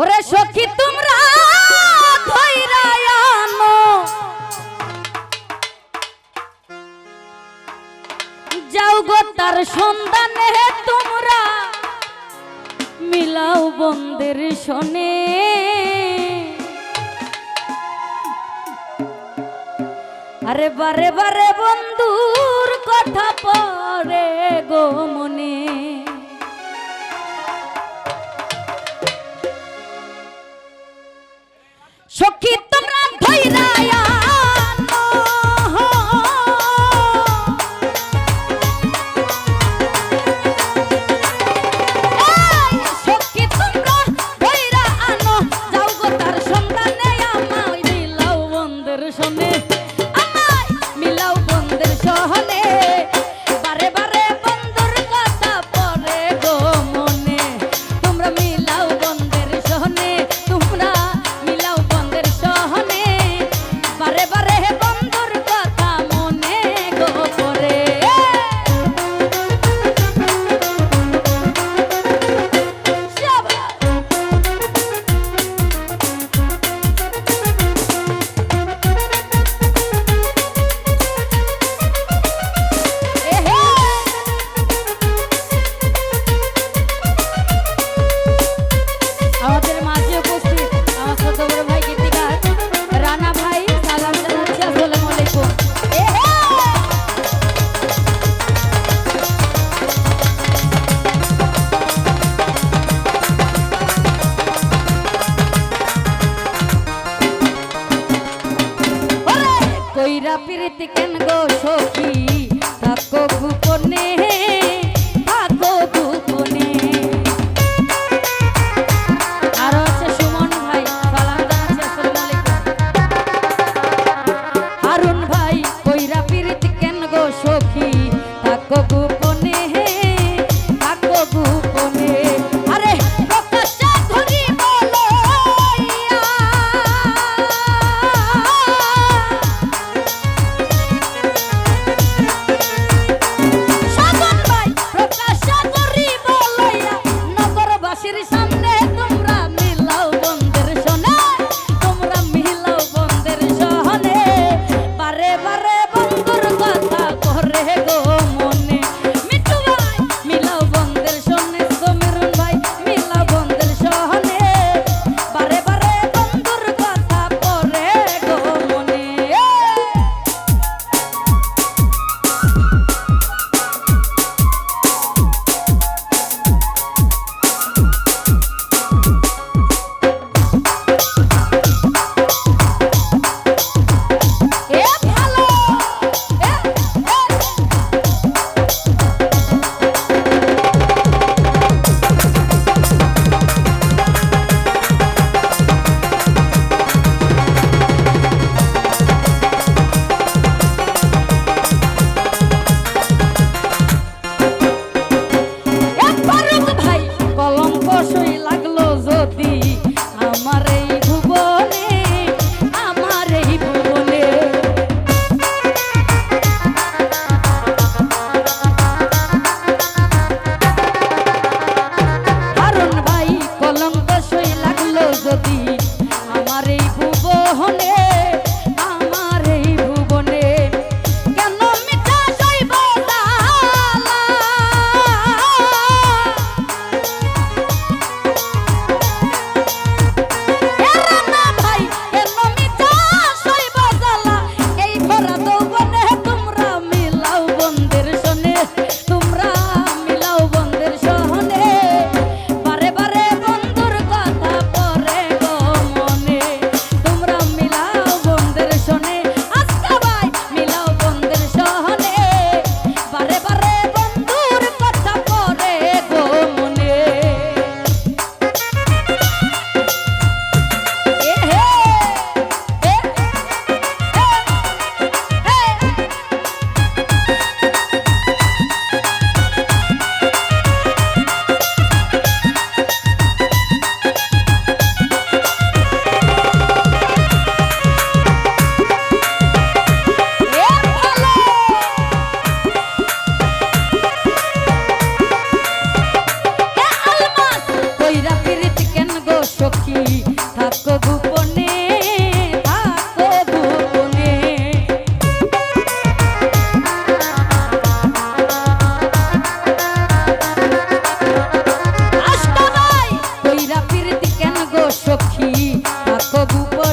ওরে সখী, তোমরা যাও গো তার সন্ধানে তোমরা মিলাও বন্দের শোনে আরে বারে বারে বন্ধুর কথা পরে গো মনে। কইরা প্রীতি কেন গো সখী? থাকো গোপনে। থাকো